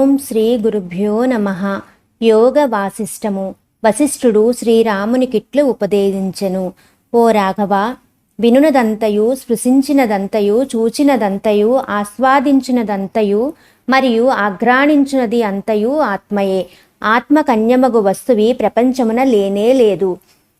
ఓం శ్రీ గురుభ్యో నమ. యోగ వాసిష్టము వశిష్ఠుడు శ్రీరామునికిట్లు ఉపదేశించెను. ఓ రాఘవ వినునదంతయు స్పృశించినదంతయు చూచినదంతయు ఆస్వాదించినదంతయు మరియు ఆగ్రాణించినది అంతయు ఆత్మయే. ఆత్మ కన్యమగు వస్తువి ప్రపంచమున లేనే లేదు.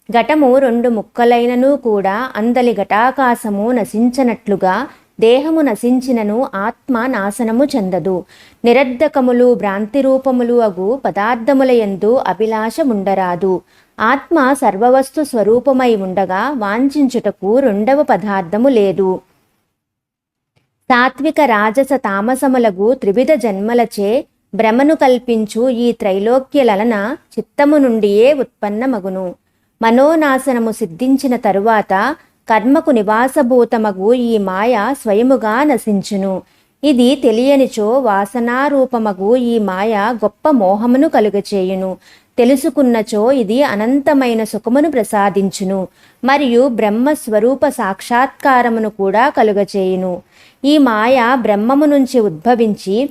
ఘటము రెండు ముక్కలైనను కూడా అందలి ఘటాకాశము నశించనట్లుగా దేహము నశించినను ఆత్మ నాశనము చెందదు. నిరర్ధకములు భ్రాంతి రూపములు అగు పదార్థముల యందు అభిలాషముండరాదు. ఆత్మ సర్వవస్తు స్వరూపమై ఉండగా వాంఛించుటకు రెండవ పదార్థము లేదు. సాత్విక రాజస తామసములగు త్రివిధ జన్మలచే భ్రమను కల్పించు ఈ త్రైలోక్యలన చిత్తము నుండియే ఉత్పన్నమగును. మనోనాశనము సిద్ధించిన తరువాత కర్మకు నివాసభూతమగు ఈ మాయ స్వయముగా నశించును. ఇది తెలియనిచో వాసనారూపమగు ఈ మాయ గొప్ప మోహమును కలుగచేయును. తెలుసుకున్నచో ఇది అనంతమైన సుఖమును ప్రసాదించును. మరియు బ్రహ్మ స్వరూప సాక్షాత్కారమును కూడా కలుగచేయును. ఈ మాయ బ్రహ్మము నుంచి ఉద్భవించి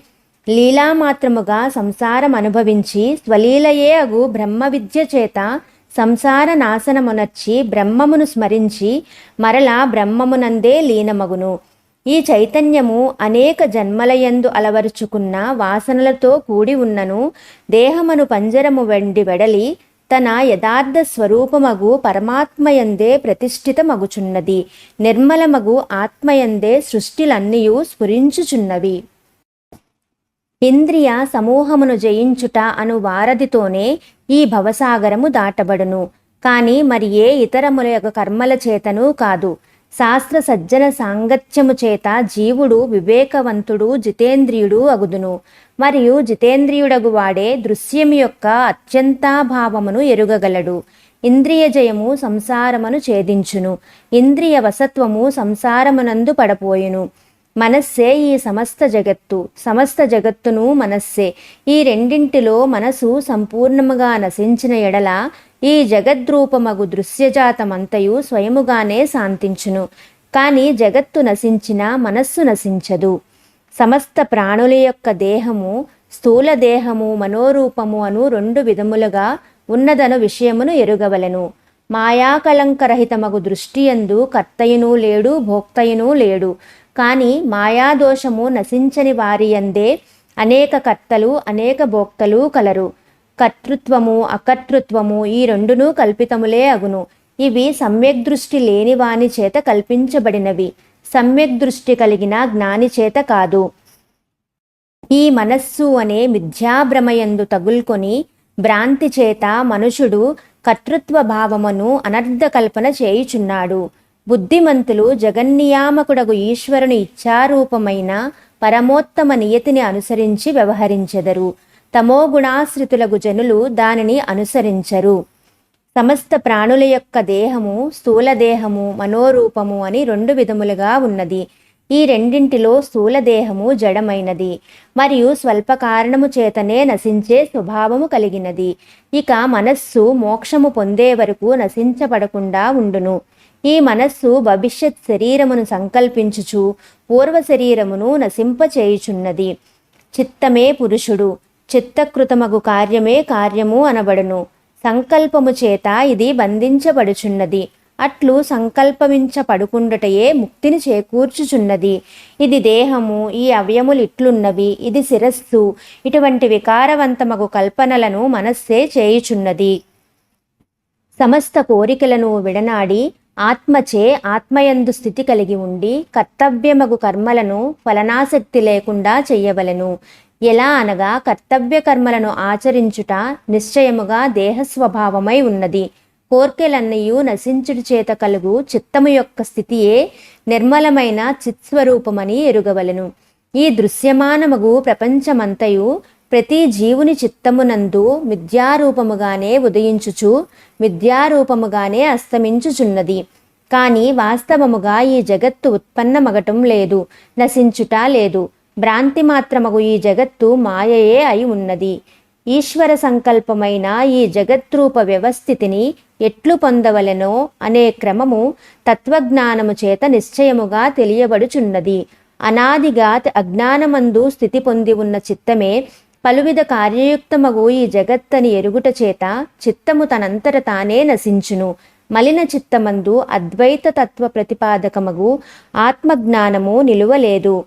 లీలామాత్రముగా సంసారం అనుభవించి స్వలీలయే అగు బ్రహ్మ విద్య చేత సంసార నాశనమునర్చి బ్రహ్మమును స్మరించి మరలా బ్రహ్మమునందే లీనమగును. ఈ చైతన్యము అనేక జన్మలయందు అలవరుచుకున్న వాసనలతో కూడి ఉన్నను దేహమును పంజరము వెండి వెడలి తన యథార్థ స్వరూపమగు పరమాత్మయందే ప్రతిష్ఠితమగుచున్నది. నిర్మలమగు ఆత్మయందే సృష్టిలన్నీయు స్ఫురించుచున్నవి. ఇంద్రియ సమూహమును జయించుట అను వారధితోనే ఈ భవసాగరము దాటబడును. కాని మరి ఏ ఇతరముల యొక్క కర్మల చేతను కాదు. శాస్త్ర సజ్జన సాంగత్యము చేత జీవుడు వివేకవంతుడు జితేంద్రియుడు అగుదును. మరియు జితేంద్రియుడగు వాడే దృశ్యం యొక్క అత్యంతాభావమును ఎరుగగలడు. ఇంద్రియ జయము సంసారమును ఛేదించును. ఇంద్రియ వసత్వము సంసారమునందు పడపోయును. మనస్సే ఈ సమస్త జగత్తు సమస్త జగత్తును మనస్సే. ఈ రెండింటిలో మనసు సంపూర్ణముగా నశించిన ఎడల ఈ జగద్రూపమగు దృశ్యజాతమంతయు స్వయముగానే శాంతించును. కానీ జగత్తు నశించిన మనస్సు నశించదు. సమస్త ప్రాణుల యొక్క దేహము స్థూల దేహము మనోరూపము అను రెండు విధములుగా ఉన్నదను విషయమును ఎరుగవలెను. మాయాకలంకరహితమగు దృష్టియందు కర్తయును లేడు భోక్తయును లేడు. కానీ మాయాదోషము నశించని వారియందే అనేక కర్తలు అనేక భోక్తలు కలరు. కర్తృత్వము అకర్తృత్వము ఈ రెండును కల్పితములే అగును. ఇవి సమ్యక్ దృష్టి లేని వాని చేత కల్పించబడినవి. సమ్యక్ దృష్టి కలిగిన జ్ఞాని చేత కాదు. ఈ మనస్సు అనే మిథ్యాభ్రమయందు తగుల్కొని భ్రాంతి చేత మనుషుడు కర్తృత్వ భావమును అనర్ధకల్పన చేయుచున్నాడు. బుద్ధిమంతులు జగన్నియామకుడగు ఈశ్వరుని ఇచ్చారూపమైన పరమోత్తమ నియతిని అనుసరించి వ్యవహరించెదరు. తమోగుణాశ్రితులగు జనులు దానిని అనుసరించరు. సమస్త ప్రాణుల యొక్క దేహము స్థూలదేహము మనోరూపము అని రెండు విధములుగా ఉన్నది. ఈ రెండింటిలో స్థూలదేహము జడమైనది. మరియు స్వల్ప కారణము చేతనే నశించే స్వభావము కలిగినది. ఇక మనస్సు మోక్షము పొందే వరకు నశించబడకుండా ఉండును. ఈ మనస్సు భవిష్యత్ శరీరమును సంకల్పించుచు పూర్వ శరీరమును నశింపచేయుచున్నది. చిత్తమే పురుషుడు చిత్తకృతమగు కార్యమే కార్యము అనబడును. సంకల్పము చేత ఇది బంధించబడుచున్నది. అట్లు సంకల్పమించబడుకుండటయే ముక్తిని చేకూర్చుచున్నది. ఇది దేహము ఈ అవయములు ఇట్లున్నవి. ఇది శిరస్సు ఇటువంటి వికారవంతమగు కల్పనలను మనస్సే చేయుచున్నది. సమస్త కోరికలను విడనాడి ఆత్మచే ఆత్మయందు స్థితి కలిగి ఉండి కర్తవ్యమగు కర్మలను ఫలనాసక్తి లేకుండా చెయ్యవలెను ఎలా అనగా కర్తవ్య కర్మలను ఆచరించుట నిశ్చయముగా దేహస్వభావమై ఉన్నది. కోర్కెలన్నయు నశించుడు చేత కలుగు చిత్తము యొక్క స్థితియే నిర్మలమైన చిత్స్వరూపమని ఎరుగవలెను. ఈ దృశ్యమానమగు ప్రపంచమంతయు ప్రతి జీవుని చిత్తమునందు మిథ్యారూపముగానే ఉదయించుచు మిథ్యారూపముగానే అస్తమించుచున్నది. కానీ వాస్తవముగా ఈ జగత్తు ఉత్పన్నమగటం లేదు నశించుట లేదు. భ్రాంతి మాత్రమగు ఈ జగత్తు మాయయే అయి ఉన్నది. ఈశ్వర సంకల్పమైన ఈ జగద్రూప వ్యవస్థితిని ఎట్లు పొందవలెనో అనే క్రమము తత్వజ్ఞానము చేత నిశ్చయముగా తెలియబడుచున్నది. అనాదిగా అజ్ఞానమందు స్థితి పొంది ఉన్న చిత్తమే పలువిధ కార్యయుక్తమగు ఈ జగత్తని ఎరుగుట చేత చిత్తము తనంతట తానే నశించును. మలిన చిత్తమందు అద్వైత తత్వ ప్రతిపాదకమగు ఆత్మజ్ఞానము నిలువలేదు.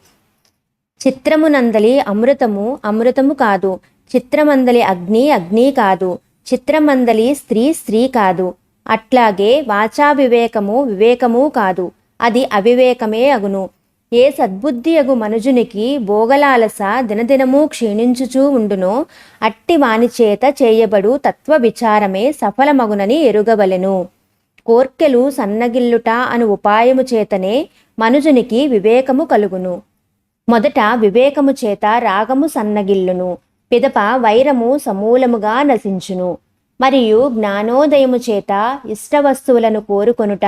చిత్రమునందలి అమృతము అమృతము కాదు. చిత్రమందలి అగ్ని అగ్ని కాదు. చిత్రమందలి స్త్రీ స్త్రీ కాదు. అట్లాగే వాచా వివేకము వివేకము కాదు. అది అవివేకమే అగును. ఏ సద్బుద్ధియగు మనుజునికి భోగలాలస దినదినము క్షీణించుచూ ఉండునో అట్టి వానిచేత చేయబడు తత్వ విచారమే సఫలమగునని ఎరుగవలెను. కోర్కెలు సన్నగిల్లుట అను ఉపాయము చేతనే మనుజునికి వివేకము కలుగును. మొదట వివేకము చేత రాగము సన్నగిల్లును పిదప వైరము సమూలముగా నశించును. మరియు జ్ఞానోదయము చేత ఇష్ట వస్తువులను కోరుకొనుట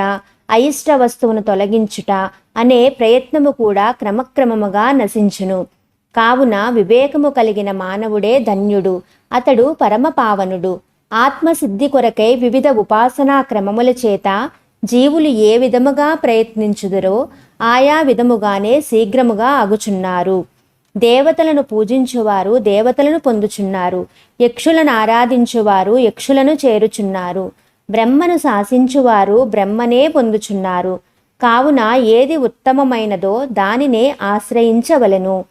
అయిష్ట వస్తువును తొలగించుట అనే ప్రయత్నము కూడా క్రమక్రమముగా నశించును. కావున వివేకము కలిగిన మానవుడే ధన్యుడు అతడు పరమపావనుడు. ఆత్మసిద్ధి కొరకై వివిధ ఉపాసనా క్రమముల చేత జీవులు ఏ విధముగా ప్రయత్నించుదరో ఆయా విధముగానే శీఘ్రముగా అగుచున్నారు. దేవతలను పూజించువారు దేవతలను పొందుచున్నారు. యక్షులను ఆరాధించువారు యక్షులను చేరుచున్నారు. బ్రహ్మను శాసించువారు బ్రహ్మనే పొందుచున్నారు. కావున ఏది ఉత్తమమైనదో దానినే ఆశ్రయించవలెను.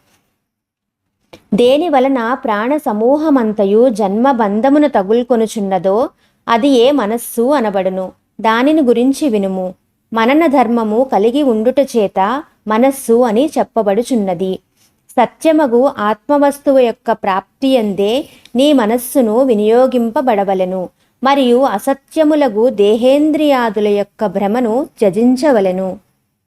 దేని వలన ప్రాణ సమూహమంతయు జన్మ బంధమును తగుల్కొనుచున్నదో అది ఏ మనస్సు అనబడును. దానిని గురించి వినుము. మనన ధర్మము కలిగి ఉండుట చేత మనస్సు అని చెప్పబడుచున్నది. సత్యమగు ఆత్మవస్తువు యొక్క ప్రాప్తియందే నీ మనస్సును వినియోగింపబడవలెను. మరియు అసత్యములగు దేహేంద్రియాదుల యొక్క భ్రమను త్యజించవలెను.